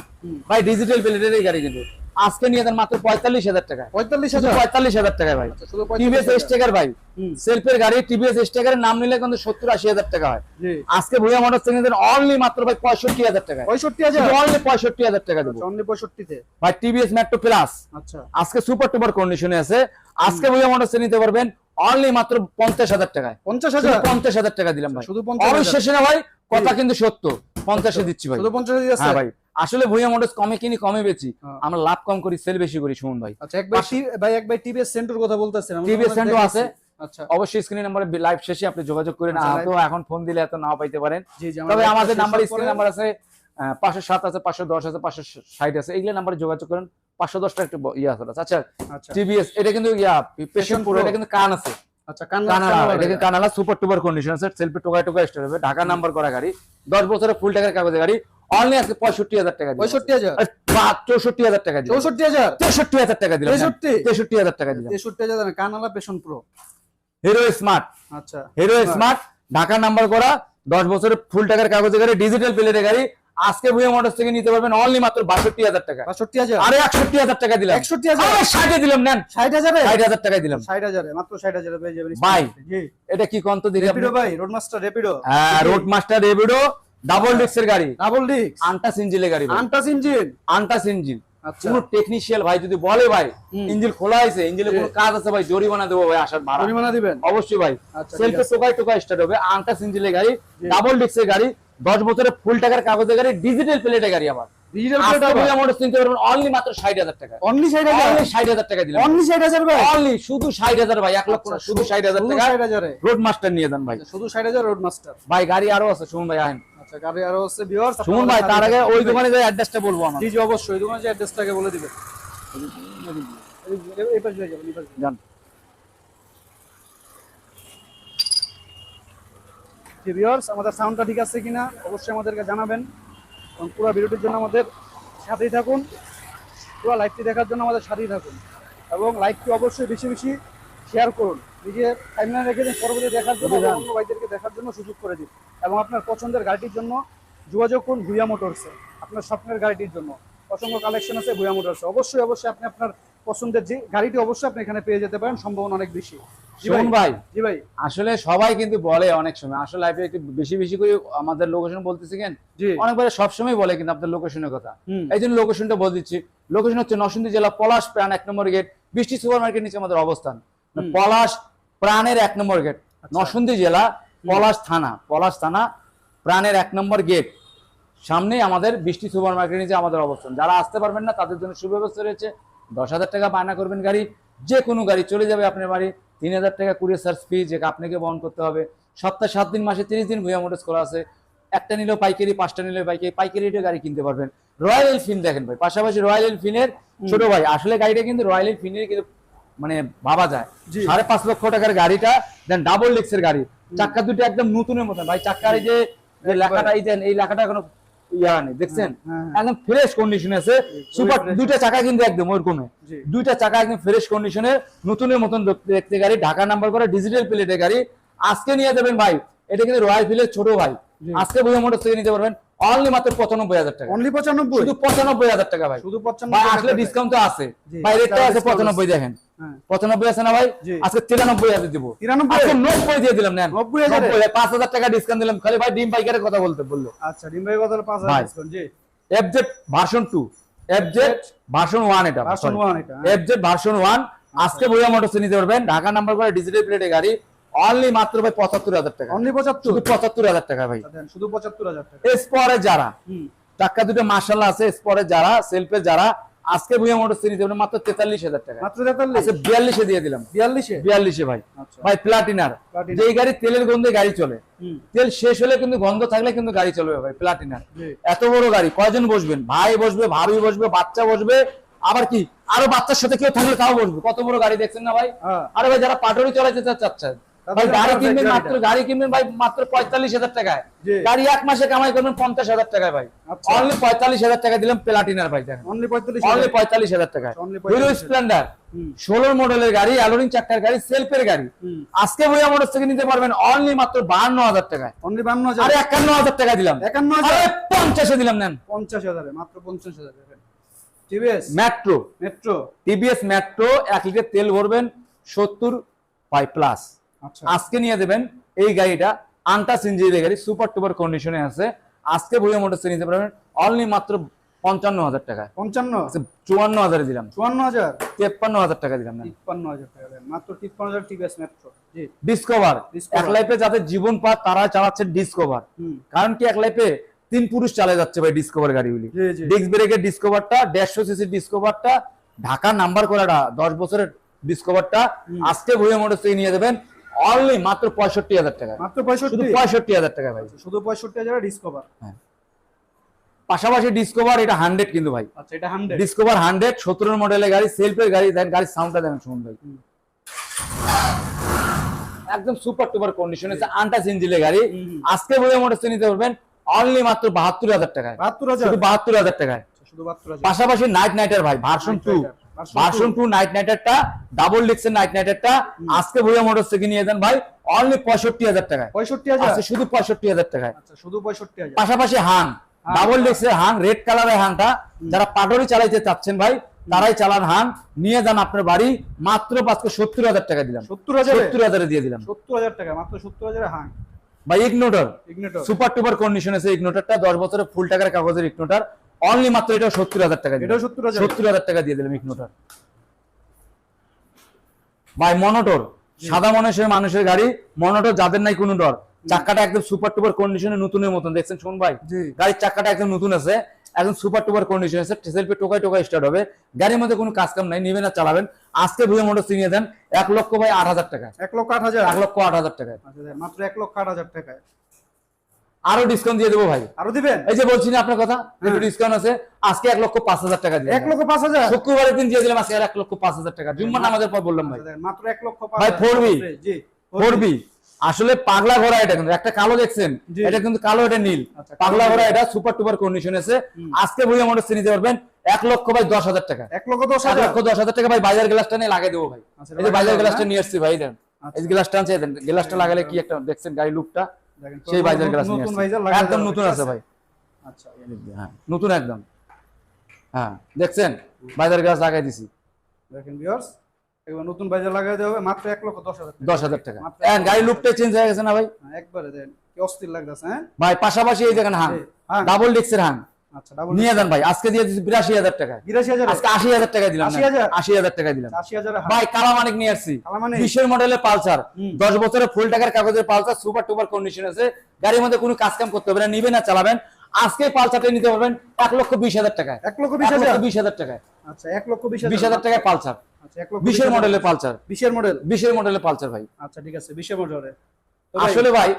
ভাই ডিজিটাল প্লেটের গাড়ি কিন্তু। আজকে নিয়ে মাত্র পঁয়তাল্লিশ হাজার টাকা। পঁয়তাল্লিশ হাজার? পঁয়তাল্লিশ হাজার টাকায় ভাই। আচ্ছা, টিভিএস। স্টেকার ভাই। সেলফের গাড়ি টিভিএস স্টেকারের নাম নিলে কিন্তু সত্তর আশি হাজার টাকা হয়। আজকে ভুয়া মোটর থেকে অনলি মাত্র ভাই পঁয়ষট্টি হাজার টাকা পঁয়ষট্টি হাজার? অনলি পঁয়ষট্টি হাজার টাকা দেবো। অনলি পঁয়ষট্টিতে? ভাই টিভিএস মেট্রো প্লাস আচ্ছা। আজকে সুপার টুপার কন্ডিশনে আছে। আজকে ভুয়া মোটর নিতে পারবেন অনলি মাত্র পঞ্চাশ হাজার টাকায়। পঞ্চাশ হাজার? পঞ্চাশ হাজার টাকা দিলাম ভাই। শুধু অবিশ্বাসী না ভাই কথা কিন্তু সত্য। পঞ্চাশে দিচ্ছি ভাই। শুধু পঞ্চাশ হাজার হ্যাঁ ভাই। আসলে ভুয়া মোটরস কমে কিনি কমে বেচি। হ্যাঁ। আমরা লাভ কম করি সেল বেশি করি শুনুন ভাই। আচ্ছা এক ভাই টিভিএস সেন্টার কথা বলতেছেন আমরা টিভিএস অনেক আছে। আচ্ছা। অবশ্যই স্ক্রিন নাম্বারে লাইভ শেষে আপনি যোগাযোগ করেন। আচ্ছা, তো এখন ফোন দিলে এত নাও পাইতে পারেন। তবে আমাদের নাম্বার স্ক্রিন নাম্বার আছে পাঁচশো সাত আছে পাঁচশো দশ আছে পাঁচশো ষাট আছে। এইগুলো নাম্বারে যোগাযোগ করেন। পাঁচশো দশটা একটু ইয়ে আছে আচ্ছা আচ্ছা। টিভিএস এটা কিন্তু ইয়া পেশেন্ট পুরো এটা কিন্তু কান আছে। আচ্ছা কানালা এটা কিন্তু কানালা সুপার টুপার কন্ডিশন আছে। সেলফি টোকা টোকা স্টার হবে। ঢাকা নাম্বার করা গাড়ি। দশ বছরের ফুল টাকার কাগজের গাড়ি। অনলি আজকে পঁয়ষট্টি হাজার টাকা পঁয়ষট্টি হাজার। চৌষট্টি হাজার টাকা চৌষট্টি হাজার। তেষট্টি হাজার টাকা দিলাম তেষট্টি। হাজার টাকা দিলাম। তেষট্টি হাজার কানালা পেশন প্রো হিরো স্মার্ট আচ্ছা। হিরো স্মার্ট ঢাকা নাম্বার করা দশ বছরের ফুল টাকার কাগজের গাড়ি ডিজিটাল প্লেটের গাড়ি। আজকে ভুয়া মোটরস থেকে নিতে পারবেন অনলি মাত্র বাষট্টি হাজার টাকা। বাষট্টি হাজার। আরে একষট্টি হাজার টাকা দিলাম। একষট্টি হাজার। ষাটে দিলাম নেন ষাট হাজারে? ষাট হাজার টাকা দিলাম। ষাট হাজারে মাত্র ষাট হাজারে পেয়ে যাবেন। ভাই। এটা কি কন্ত দিলে রেপিডো ভাই রোড মাস্টার রেপিডো হ্যাঁ রোড মাস্টার রেভিডো ডাবল ডিক্সের গাড়ি। ডাবল ডিক্স আন্টাস ইঞ্জিনের গাড়ি। আন্টাস ইঞ্জিন আন্টাস ইঞ্জিন আচ্ছা। কোন টেকনিশিয়াল ভাই যদি বলে ভাই ইঞ্জিন খোলা হয়েছে ইঞ্জিনে কোনো কাজ আছে ভাই জরিমানা দেবো ভাই আসার ভাড়া। পরিমাণা দিবেন? অবশ্যই ভাই। আচ্ছা, সেলফে আছে। টোকাই টোকাই স্টার্ট হবে। আন্টাস ইঞ্জিনের গাড়ি। ডাবল ডিক্সের গাড়ি দশ বছরের ফুল টাকার কাগজের গাড়ি ডিজিটাল প্লেটের গাড়ি আবার। ডিজিটাল অনলি মাত্র ষাট হাজার টাকা। অনলি ষাট হাজার? অনলি ষাট হাজার টাকা দিলাম। অনলি ষাট হাজার ভাই? অনলি শুধু ষাট হাজার ভাই এক লক্ষ আচ্ছা, শুধু ষাট হাজার শুধু টাকা। রোড মাস্টার নিয়ে যান ভাই। শুধু ষাট হাজার রোড মাস্টার ভাই গাড়ি আরও আছে শুনুন ভাই আহেন। আচ্ছা গাড়ি আরও হচ্ছে ভিউয়ার্স ভাই তার আগে ওই দোকানে যাই অ্যাড্রেসটা বলব আমার। জি জি অবশ্যই ওই দোকানে যে অ্যাড্রেসটাকে বলে দিবেন। এই- পাশে যাবেন, এই পাশে। জি ভিউয়ার্স আমাদের সাউন্ডটা ঠিক আছে কিনা অবশ্যই আমাদেরকে জানাবেন। এবং পুরো ভিডিওটির জন্য আমাদের সাথেই থাকুন। পুরো লাইভটি দেখার জন্য আমাদের সাথেই থাকুন। এবং লাইভটি অবশ্যই বেশি বেশি শেয়ার করুন। নিজের টাইমলাইন রেখে দিন পরবর্তী দেখার জন্য অন্য ভাইদেরকে দেখার জন্য সুযোগ করে দিন। এবং আপনার পছন্দের গাড়িটির জন্য যোগাযোগ করুন ভুয়া মোটরসে আপনার স্বপ্নের গাড়িটির জন্য। অসংখ্য কালেকশন আছে ভুয়া মোটরসে অবশ্যই অবশ্যই আপনি আপনার পছন্দের যে গাড়িটি অবশ্যই আপনি এখানে পেয়ে যেতে পারেন। সম্ভাবনা অনেক বেশি। জি ভাই। জি ভাই। আসলে সবাই কিন্তু বলে অনেক সময় আসলে লাইফে একটু বেশি বেশি করে আমাদের লোকেশন বলতেছি কেন? অনেকবার সবসময় বলে কিন্তু আপনার লোকেশনের কথা। এই জন্য লোকেশনটা বলে দিচ্ছি। লোকেশন হচ্ছে নরসিংদী জেলা পলাশ প্রাণ এক নম্বর গেট বৃষ্টি সুপার মার্কেট নিচে আমাদের অবস্থান। পলাশ প্রাণের এক নম্বর গেট নরসিংদী জেলা পলাশ থানা। পলাশ থানা প্রাণের এক নম্বর গেট সামনেই আমাদের বৃষ্টি সুপার মার্কেট নিচে আমাদের অবস্থান। যারা আসতে পারবেন না তাদের জন্য সুব্যবস্থা রয়েছে। দশ হাজার টাকা বায়না করবেন গাড়ি। যে কোনো গাড়ি চলে যাবে আপনার বাড়ি। তিন হাজার টাকা কুড়িয়ে সার্চ ফি যে আপনাকে বহন করতে হবে। সপ্তাহে সাত দিন মাসে তিরিশ দিন ভুয়া মোটরস করা আছে। একটা নিলেও পাইকারি পাঁচটা নিলেও পাইকারি পাইকারি রেটে গাড়ি কিনতে পারবেন। রয়্যাল এনফিল্ড দেখেন ভাই পাশাপাশি রয়্যাল এনফিল্ডের ছোট ভাই। আসলে গাড়িটা কিন্তু রয়্যাল এনফিল্ডের কিন্তু মানে ভাবা যায়। সাড়ে পাঁচ লক্ষ টাকার গাড়িটা দেন ডাবল ডিক্সের গাড়ি। চাক্কা দুটো একদম নতুনের মতন। ভাই চাক্কার এই যে লেখাটা এই দেন এই লেখাটা এখনও ইয়া নেই দেখছেন? হ্যাঁ, হ্যাঁ। একদম ফ্রেশ কন্ডিশনে আছে সুপার দুইটা চাকা কিন্তু একদম ওরকমে। দুইটা চাকা একদম ফ্রেশ কন্ডিশনে নতুনের মতন দেখতে- গাড়ি ঢাকা নাম্বার করা ডিজিটাল প্লেটের গাড়ি। আজকে নিয়ে যাবেন ভাই এটা কিন্তু রয়্যাল ফিল্ডের ছোট ভাই। আজকে বুঝে মোটর থেকে নিতে পারবেন। অনলি মাত্র পঁচানব্বই হাজার টাকা। অনলি পঁচানব্বই? শুধু পঁচানব্বই হাজার টাকা ভাই। শুধু পঁচানব্বই আসলে ডিসকাউন্ট তো আছে। জি, ভাই রেটটা আছে পঁচানব্বই দেখেন। হ্যাঁ। পঁচানব্বই আছে না ভাই? আজকে তিরানব্বই হাজার দিব। তিরানব্বই? নব্বই দিয়ে দিলাম নেন। নব্বই হাজারে? পাঁচ হাজার টাকা ডিসকাউন্ট দিলাম। খালি ভাই ডিম পাইকারের কথা বলতে বলল। আচ্ছা ডিম্বাই কথা পাঁচ। হাজার ডিসকাউন্ট জি। FZ version two FZ version one এটা ভার্সন ওয়ান এটা। এফজেড ভার্সন ওয়ান আজকে বইয়া মোটরস নিতে পারবেন। ঢাকা নাম্বার করে ডিজিটাল প্লেটের গাড়ি। অনলি মাত্র ভাই পঁচাত্তর হাজার টাকা। অনলি পঁচাত্তর? পঁচাত্তর হাজার টাকা ভাই। শুধু পঁচাত্তর হাজার টাকা। যারা। টাকা দুটো আছে স্পরে যারা সেলফে যারা। আজকে নিতে মাত্র তেতাল্লিশ হাজার টাকা। মাত্র তেতাল্লিশ? আচ্ছা বিয়াল্লিশে দিয়ে দিলাম। বিয়াল্লিশে? বিয়াল্লিশে ভাই। আচ্ছা। ভাই প্লাটিনার। যেই গাড়ি তেলের গন্ধে গাড়ি চলে। তেল শেষ হলে কিন্তু গন্ধ থাকলে কিন্তু গাড়ি চলবে ভাই প্লাটিনার এত বড় গাড়ি কয়জন বসবেন? ভাই বসবে ভাবি বসবে বাচ্চা বসবে। আবার কি? আরও বাচ্চার সাথে কেউ থাকলে তাও বসবে। কত বড় গাড়ি দেখছেন না ভাই? হ্যাঁ। আরে ভাই যারা পাটরি চালাতে চা- চাচ্ছেন তাদের ভাই গাড়ি জন্য কিনবেন perfect মাত্র গাড়ি কিনবেন ভাই মাত্র পঁয়তাল্লিশ হাজার টাকায়। গাড়ি এক মাসে কামাই করবেন পঞ্চাশ হাজার টাকায় ভাই। আচ্ছা। অনলি পঁয়তাল্লিশ হাজার টাকা দিলাম প্লাটিনার ভাই দেখেন। অনলি পঁয়তাল্লিশ হাজার টাকায়। হিরো স্প্লেন্ডার হুম। ষোলো মডেলের গাড়ি অ্যালোরিং চাক্কার গাড়ি সেলফের গাড়ি। আজকে বইয়া মোটর থেকে নিতে পারবেন অনলি মাত্র বাহান্ন হাজার টাকায়। অনলি বান্ন হাজার আরে একান্ন হাজার টাকা দিলাম। একান্ন হাজার পঞ্চাশে দিলাম নেন। পঞ্চাশ হাজারে মাত্র পঞ্চাশ হাজার TVS metro metro TVS metro এক লিটার তেল ভরবেন সত্তর বাই প্লাস আজকে নিয়ে দেবেন এই গাড়িটা আন্টাস ইঞ্জিনের গাড়ি সুপার টুপার কন্ডিশনে আছে। আজকে বইয়া মোটরস নিতে পারবেন অনলি মাত্র পঞ্চান্ন হাজার টাকা। পঞ্চান্ন? চুয়ান্ন হাজারে দিলাম। চুয়ান্ন হাজার? তেপ্পান্ন হাজার টাকা দিলাম তিপ্পান্ন হাজার টাকা মাত্র তিপ্পান্ন হাজার মেট্রো জি। ডিসকভার এক লাইফে যাদের জীবন পাত তারা চালাচ্ছে ডিসকভার কারণ কি এক লাইফে তিন পুরুষ চালিয়ে যাচ্ছে ভাই ডিসকভার গাড়িগুলি। ডিস্ক ব্রেকের ডিসকভারটা দেড়শো সিসি ডিসকভারটা ঢাকা নাম্বার করাটা দশ বছরের ডিসকভারটা আজকে ভুয়া মোটরস থেকে নিয়ে যাবেন অনলি মাত্র পঁয়ষট্টি হাজার টাকা। মাত্র পঁয়ষট্টি? পঁয়ষট্টি হাজার টাকা ভাই। শুধু পঁয়ষট্টি হাজার ডিসকভার পাশাপাশি ডিসকভার এটা হান্ড্রেড কিন্তু ভাই। আচ্ছা এটা হান্ড্রেড ডিসকভার হান্ড্রেড সতেরো মডেলের গাড়ি সেলফের গাড়ি দেন গাড়ির সাউন্ডটা দেখেন শুনুন ভাই। একদম সুপার টুপার কন্ডিশন আছে আনটাচ ইঞ্জিনের গাড়ি। আজকে বলে মোটরস নিতে পারবেন অনলি মাত্র বাহাত্তর হাজার টাকায়। বাহাত্তর হাজার? শুধু বাহাত্তর হাজার টাকায়। আচ্ছা, পাশাপাশি নাইট নাইটার ভাই ভার্সন টু ভার্সন টু নাইট নাইটারটা ডাবল ডিক্সের নাইট নাইটারটা আজকে ভুয়া মোটরস থেকে নিয়ে যান ভাই অনলি পঁয়ষট্টি হাজার টাকায়। পঁয়ষট্টি হাজার? শুধু পঁয়ষট্টি হাজার টাকায়। আচ্ছা শুধু পঁয়ষট্টি হাজার। পাশাপাশি হাং হাং। ডাবল ডিক্সের হাং রেড কালারের হাংটা। যারা পাটরি চালাইতে চাচ্ছেন ভাই তারাই চালান হাং। নিয়ে যান আপনার বাড়ি মাত্র পাঁচকে সত্তর হাজার টাকা দিলাম। সত্তর হাজার? সত্তর হাজারে দিয়ে দিলাম। সত্তর হাজার টাকা মাত্র সত্তর হাজারে হাং। ভাই Ignitor Ignitor super duper condition আছে ইগনোটারটা দশ বছরের ফুল টাকার কাগজের ইগনোটার অনলি মাত্র এটা সত্তর হাজার টাকা এটাও সত্তর হাজার সত্তর হাজার টাকা দিয়ে দিলাম ইগনোটার ভাই মনোটর। সাদা মানুষের মানুষের গাড়ি মনোটর যাদের নাই কোনো ডর। চাকাটা একদম সুপার টুপার কন্ডিশনে নতুনের মতন। দেখছেন শোন ভাই গাড়ির চাকাটা একদম নতুন আছে একদম সুপার টুপার কন্ডিশন আছে। সেলফে টোকাই টোকাই স্টার্ট হবে। গাড়ির মধ্যে কোনো কাজ কাম নাই নিবেন আর চালাবেন। আজকে ভুয়ে মোটর সিনিয়ে দেন এক লক্ষ ভাই আট হাজার টাকা এক লক্ষ আট হাজার। এক লক্ষ আট হাজার টাকায়। আচ্ছা মাত্র এক লক্ষ আট হাজার টাকায়। আরও ডিসকাউন্ট দিয়ে দেবো ভাই। আরও দিবেন? এই যে বলছি না আপনার কথা একটু হ্যাঁ। ডিসকাউন্ট আছে আজকে এক লক্ষ পাঁচ হাজার টাকা দিয়ে এক লক্ষ পাঁচ হাজার? শুক্রবারের দিন দিয়ে দিলাম আজকে এক লক্ষ পাঁচ হাজার টাকা। জুম্মা নামাজের পর বললাম ভাই। মাত্র এক লক্ষ ভাই, হাজার। 4B জি করবি আসলে পাগলা ঘোড়া এটা কিন্তু একটা কালো দেখছেন এটা কিন্তু কালো এটা নীল। আচ্ছা, পাগলা ঘোড়া এটা সুপার টুপার কন্ডিশন আছে। আজকে বই আমার নিতে পারবেন এক লক্ষ ভাই দশ হাজার টাকা। এক লক্ষ দশ হাজার? লক্ষ দশ হাজার টাকা ভাই বাজার গ্লাসটা নিয়ে লাগিয়ে দেবো ভাই। আচ্ছা, এই যে বাজার গ্লাসটা হ্যাঁ? নিয়ে আসছি ভাই দেন। এই গ্লাসটা আনছে দেন গ্লাসটা লাগালে কি একটা দেখছেন গাড়ি লুকটা সেই ভাইজার গ্লাস নিয়ে। একদম নতুন আছে ভাই। আচ্ছা। হ্যাঁ নতুন একদম। হ্যাঁ দেখছেন? ভাইজার গ্লাস লাগাই দিছি। দেখেন ভিউয়ার্স একবার নতুন বাজার লাগাই দেওয়া হবে মাত্র এক লক্ষ দশ হাজার টাকা। দশ হাজার টাকা। হ্যাঁ, গাড়ি লুকটা চেঞ্জ হয়ে গেছে না ভাই? হ্যাঁ, একবারে দেন কি অস্থির লাগতেছে হ্যাঁ? ভাই পাশাপাশি এই দেখেন হাং। হ্যাঁ ডাবল ডিক্সের হাং। নিয়ে যান ভাই আজকে দিয়ে দিচ্ছি বিরাশি হাজার টাকা। বিরাশি হাজার আজকে আশি হাজার টাকা দিলাম আশি হাজার? টাকা দিলাম। ভাই কালামানিক নিয়ে আসছি। বিশের মডেলের পালসার। দশ বছরের ফুল টাকার কাগজের পালসার সুপার টুপার কন্ডিশন আছে। গাড়ির মধ্যে কোনো কাজ কাম করতে হবে না নিবেন না চালাবেন। আজকে পালসারটা নিতে পারবেন এক লক্ষ বিশ হাজার টাকায়। এক লক্ষ বিশ হাজার? বিশ হাজার টাকায়। আচ্ছা এক লক্ষ বিশ বিশ হাজার টাকায় পালসার। আচ্ছা বিশের মডেলের পালসার। বিশের মডেল বিশের মডেলের পালসার ভাই। আচ্ছা ঠিক আছে বিশের মডেলের আসলে ভাই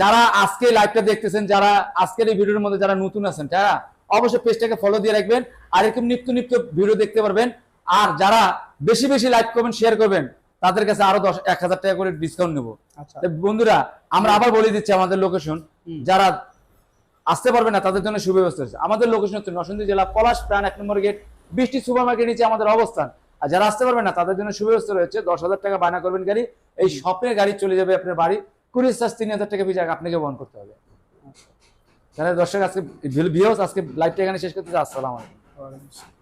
যারা আজকে লাইভটা দেখতেছেন যারা আজকের এই ভিডিওর মধ্যে যারা নতুন আছেন তারা অবশ্যই পেজটাকে ফলো দিয়ে রাখবেন আর এরকম নিত্য নিত্য ভিডিও দেখতে পারবেন। আর যারা বেশি বেশি লাইক করবেন শেয়ার করবেন তাদের কাছে আরও দশ এক হাজার টাকা করে ডিসকাউন্ট নেব। আচ্ছা। বন্ধুরা আমরা আবার বলে দিচ্ছি আমাদের লোকেশন যারা আসতে পারবে না তাদের জন্য সুব্যবস্থা আছে। আমাদের লোকেশন হচ্ছে নরসিংদী জেলা পলাশ প্রাণ এক নম্বর গেট বৃষ্টি সুপার মার্কেট নিচে আমাদের অবস্থান। আর যারা আসতে পারবেন না, তাদের জন্য সুব্যবস্থা রয়েছে। দশ হাজার টাকা বায়না করবেন গাড়ি। এই স্বপ্নের গাড়ি চলে যাবে আপনার বাড়ি। কুড়ি চার্জ তিন হাজার টাকা পিছাক আপনাকে বহন করতে হবে। তাহলে দর্শক, আজকে ভিউস আজকে লাইভটা এখানে শেষ করতে আসসালাম আলাইকুম।